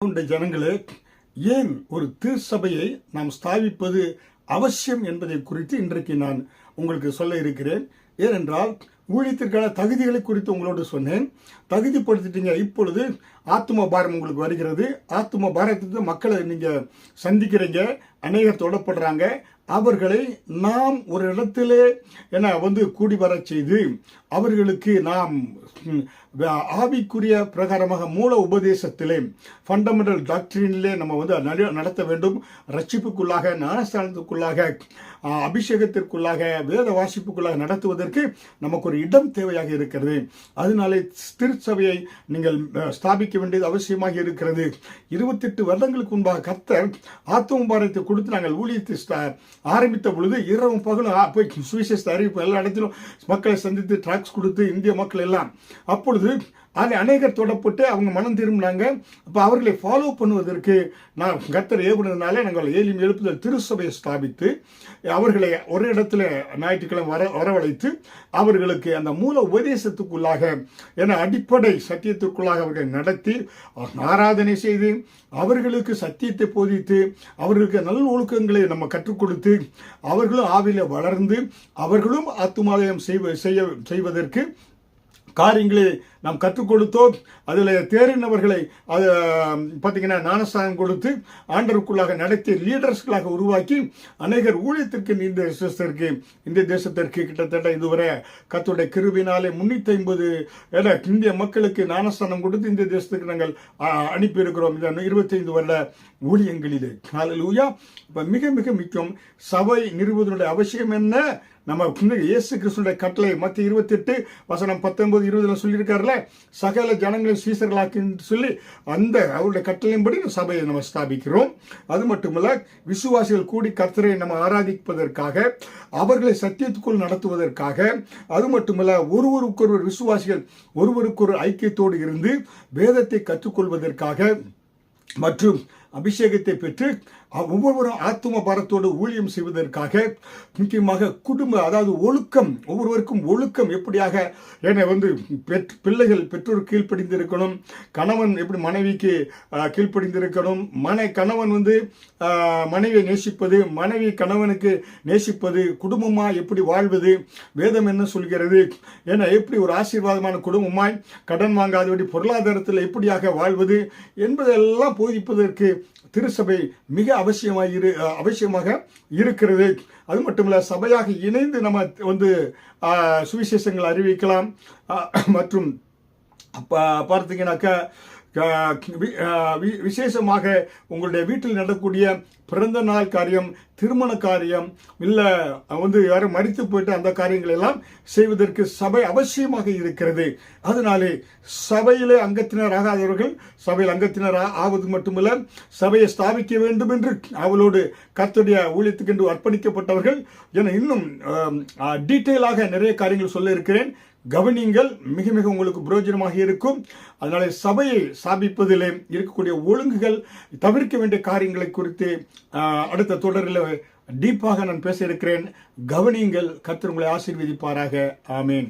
கொண்ட ஜனங்களே ஏன் ஒரு திருச்சபையை நாம் ஸ்தாபிப்பது அவசியம் என்பதை குறித்து இன்றைக்கு நான் உங்களுக்கு சொல்ல இருக்கிறேன். ஏனென்றால் ஊழியத்திற்கான தகுதிகளை குறித்து உங்களோடு சொன்னேன். தகுதிப்படுத்திட்டீங்க. இப்பொழுது ஆத்தும பாரம் உங்களுக்கு வருகிறது. ஆத்தும பாரத்துக்கு மக்களை நீங்கள் சந்திக்கிறீங்க. அநேகர் தொடப்படுறாங்க. அவர்களை நாம் ஒரு இடத்திலே என வந்து கூடி வரச் செய்து அவர்களுக்கு நாம் ஆவிக்குரிய பிரகாரமாக மூல உபதேசத்திலே ஃபண்டமெண்டல் டாக்டரினிலே நம்ம வந்து நடத்த வேண்டும். ரட்சிப்புக்குள்ளாக ஞானஸ்தானத்துக்குள்ளாக அபிஷேகத்திற்குள்ளாக வேத வாசிப்புக்குள்ளாக நடத்துவதற்கு நமக்கு ஒரு இடம் தேவையாக இருக்கிறது. அதனாலே திருச்சபையை நீங்கள் ஸ்தாபிக்க வேண்டியது அவசியமாக இருக்கிறது. இருபத்தெட்டு வருடங்களுக்கு முன்பாக கர்த்தர் ஆத்துமபாரத்தை கொடுத்து நாங்கள் ஊழியத்தை ஆரம்பித்த பொழுது இரவும் பகலும் போய் சுவிசேஷ அறிவிப்பு எல்லா இடத்திலும் மக்களை சந்தித்து ட்ராக்ஸ் கொடுத்து இந்திய மக்கள் எல்லாம். அப்பொழுது அதை அநேகர் தொடப்பட்டு அவங்க மனம் திரும்பினாங்க. அப்போ அவர்களை ஃபாலோ பண்ணுவதற்கு நான் கத்தர் ஏவுனதுனால நாங்கள் ஏலியும் எழுப்புதல் திருச்சபையை ஸ்தாபித்து அவர்களை ஒரு இடத்துல ஞாயிற்றுக்கிழமை வர வரவழைத்து அவர்களுக்கு அந்த மூல உபதேசத்துக்குள்ளாக என அடிப்படை சத்தியத்திற்குள்ளாக அவர்கள் நடத்தி ஆராதனை செய்து அவர்களுக்கு சத்தியத்தை போதித்து அவர்களுக்கு நல்ல ஒழுக்கங்களை நம்ம கற்றுக் கொடுத்து அவர்களும் ஆவில வளர்ந்து அவர்களும் ஆத்துமாலயம் செய்வ செய்ய செய்வதற்கு காரியங்களை நாம் கற்றுக் கொடுத்தோம். அதில் தேறினவர்களை அது பார்த்தீங்கன்னா ஞானஸ்தானம் கொடுத்து ஆண்டருக்குள்ளாக நடத்தி லீடர்ஸ்களாக உருவாக்கி அநேகர் ஊழியத்திற்கு இந்த தேசத்திற்கு இந்த தேசத்திற்கு கிட்டத்தட்ட இதுவரை கத்துடைய கிருவினாலே முன்னூற்றி ஐம்பது இந்திய மக்களுக்கு ஞானஸ்தானம் கொடுத்து இந்த தேசத்துக்கு நாங்கள் அனுப்பியிருக்கிறோம். இந்த இருபத்தைந்து வருட ஊழியங்களிலே. ஹalleluya இப்போ மிக மிக முக்கியம் சபை நிறுவுவதனுடைய அவசியம் என்ன? நம்ம இன்னைக்கு இயேசு கிறிஸ்துடைய கட்டளை மத்திய இருபத்தி எட்டு வசனம் பத்தொன்பது இருபதுல சொல்லியிருக்காருல சகல ஜனங்களை சீசர்களாக்கி சொல்லி அந்த அவருடைய கட்டளையின்படி இந்த சபையை நம்ம ஸ்தாபிக்கிறோம். அது மட்டுமல்ல விசுவாசிகள் கூடி கர்த்தரை நம்ம ஆராதிப்பதற்காக அவர்களை சத்தியத்துக்குள் நடத்துவதற்காக அது மட்டுமல்ல ஒருவருக்கொருவர் விசுவாசிகள் ஒருவருக்கொரு ஐக்கியத்தோடு இருந்து வேதத்தை கற்றுக்கொள்வதற்காக மற்றும் அபிஷேகத்தை பெற்று ஒவ்வொருவரும் ஆத்தும பாரத்தோடு ஊழியம் செய்வதற்காக முக்கியமாக குடும்ப அதாவது ஒழுக்கம் ஒவ்வொருவருக்கும் ஒழுக்கம் எப்படியாக என வந்து பெற் பிள்ளைகள் பெற்றோர் கீழ்ப்படிந்திருக்கணும் கணவன் எப்படி மனைவிக்கு கீழ்ப்படிந்திருக்கணும் மனை கணவன் வந்து மனைவியை நேசிப்பது மனைவி கணவனுக்கு நேசிப்பது குடும்பமாக எப்படி வாழ்வது வேதம் என்ன சொல்கிறது ஏன்னா எப்படி ஒரு ஆசீர்வாதமான குடும்பமாய் கடன் வாங்காதபடி பொருளாதாரத்தில் எப்படியாக வாழ்வது என்பதெல்லாம் போதிப்பதற்கு திருச்சபை மிக அவசியமாக இரு அவசியமாக இருக்கிறது. அது மட்டும் இல்லை சபையாக இணைந்து நம்ம வந்து சுவிசேஷங்கள் அறிவிக்கலாம். மற்றும் அப்ப பார்த்தீங்கன்னாக்கா விசேஷமாக உங்களுடைய வீட்டில் நடக்கூடிய பிறந்த நாள் காரியம் திருமண காரியம் இல்லை வந்து யாரும் மறித்து போயிட்டு அந்த காரியங்கள் எல்லாம் செய்வதற்கு சபை அவசியமாக இருக்கிறது. அதனாலே சபையிலே அங்கத்தினர் ஆகாதவர்கள் சபையில் அங்கத்தினர் ஆவது மட்டுமல்ல சபையை ஸ்தாபிக்க வேண்டும் என்று அவளோடு கத்துடைய ஊழியத்துக்கென்று அர்ப்பணிக்கப்பட்டவர்கள். என இன்னும் டீட்டெயிலாக நிறைய காரியங்கள் சொல்ல இருக்கிறேன் கவனிங்கள் மிக மிக உங்களுக்கு பிரயோஜனமாக இருக்கும். அதனால சபையை ஸ்தாபிப்பதிலே இருக்கக்கூடிய ஒழுங்குகள் தவிர்க்க வேண்டிய காரியங்களை குறித்து அடுத்த தொடரில் டீப்பாக நான் பேச இருக்கிறேன். கவனியுங்கள். கத்திர உங்களை ஆசீர்வதிப்பாராக. ஆமேன்.